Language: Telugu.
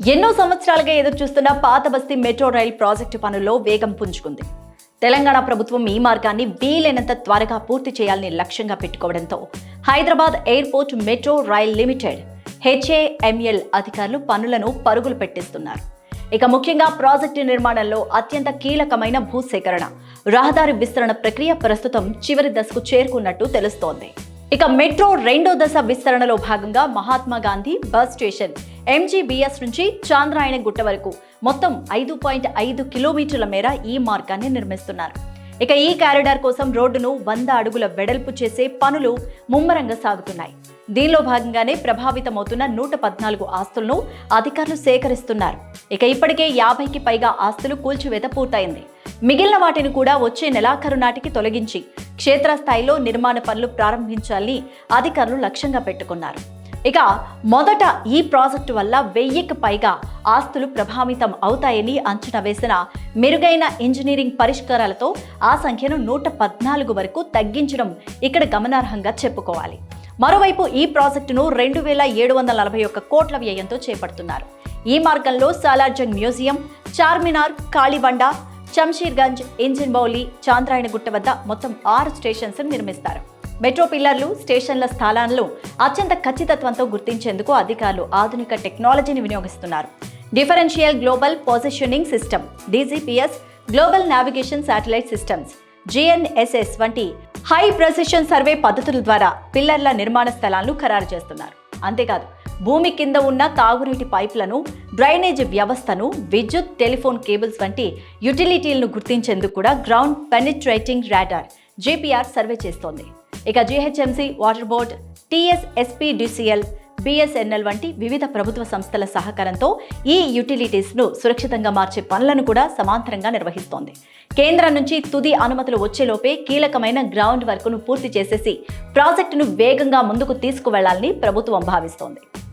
ఎన్నో సంవత్సరాలుగా ఎదురు చూస్తున్న పాత బస్తీ మెట్రో రైల్ ప్రాజెక్టు పనుల్లో వేగం పుంజుకుంది. తెలంగాణ ప్రభుత్వం ఈ మార్గాన్ని వీలైనంత త్వరగా పూర్తి చేయాలని లక్ష్యంగా పెట్టుకోవడంతో Hyderabad airport metro rail limited HAML అధికారులు పనులను పరుగులు పెట్టిస్తున్నారు. ఇక ముఖ్యంగా ప్రాజెక్టు నిర్మాణంలో అత్యంత కీలకమైన భూసేకరణ రహదారి విస్తరణ ప్రక్రియ ప్రస్తుతం చివరి దశకు చేరుకున్నట్టు తెలుస్తోంది. ఇక మెట్రో రెండో దశ విస్తరణలో భాగంగా Mahatma Gandhi bus station MGBS నుంచి చాంద్రాయణ గుట్ట వరకు మొత్తం ఐదు పాయింట్ ఐదు కిలోమీటర్ల మేర ఈ మార్గాన్ని నిర్మిస్తున్నారు. ఇక ఈ కారిడార్ కోసం రోడ్డును వంద అడుగుల వెడల్పు చేసే పనులు ముమ్మరంగా సాగుతున్నాయి. దీనిలో భాగంగానే ప్రభావితమవుతున్న నూట పద్నాలుగు ఆస్తులను అధికారులు సేకరిస్తున్నారు. ఇక ఇప్పటికే యాభైకి పైగా ఆస్తులు కూల్చివేత పూర్తయింది. మిగిలిన వాటిని కూడా వచ్చే నెలాఖరు నాటికి తొలగించి క్షేత్రస్థాయిలో నిర్మాణ పనులు ప్రారంభించాలని అధికారులు లక్ష్యంగా పెట్టుకున్నారు. ఇక మొదట ఈ ప్రాజెక్టు వల్ల వెయ్యికి పైగా ఆస్తులు ప్రభావితం అవుతాయని అంచనా వేసిన మెరుగైన ఇంజనీరింగ్ పరిష్కారాలతో ఆ సంఖ్యను నూట పద్నాలుగు వరకు తగ్గించడం ఇక్కడ గమనార్హంగా చెప్పుకోవాలి. మరోవైపు ఈ ప్రాజెక్టును రెండు వేల ఏడు వందల నలభై ఒక్క కోట్ల వ్యయంతో చేపడుతున్నారు. ఈ మార్గంలో సాలార్జంగ్ మ్యూజియం చార్మినార్ కాళీబండ శంషీర్గంజ్ ఇంజిన్ బౌలి చాంద్రాయణగుట్ట వద్ద మొత్తం ఆరు స్టేషన్స్ నిర్మిస్తారు. మెట్రో పిల్లర్లు స్టేషన్ల స్థానాలను అత్యంత ఖచ్చితత్వంతో గుర్తించేందుకు అధికారులు ఆధునిక టెక్నాలజీని వినియోగిస్తున్నారు. Differential global positioning system DGPS global navigation satellite systems GNSS వంటి హై ప్రెసిషన్ సర్వే పద్ధతుల ద్వారా పిల్లర్ల నిర్మాణ స్థలాలను ఖరారు చేస్తున్నారు. అంతేకాదు భూమి కింద ఉన్న తాగునీటి పైపులను డ్రైనేజ్ వ్యవస్థను విద్యుత్ టెలిఫోన్ కేబుల్స్ వంటి యుటిలిటీలను గుర్తించేందుకు కూడా ground penetrating radar GPR survey చేస్తోంది. ఇక GHMC water board TSSPDCL BSNL వంటి వివిధ ప్రభుత్వ సంస్థల సహకారంతో ఈ యుటిలిటీస్ను సురక్షితంగా మార్చే పనులను కూడా సమాంతరంగా నిర్వహిస్తోంది. కేంద్రం నుంచి తుది అనుమతులు వచ్చేలోపే కీలకమైన గ్రౌండ్ వర్క్ను పూర్తి చేసేసి ప్రాజెక్టును వేగంగా ముందుకు తీసుకువెళ్ళాలని ప్రభుత్వం భావిస్తోంది.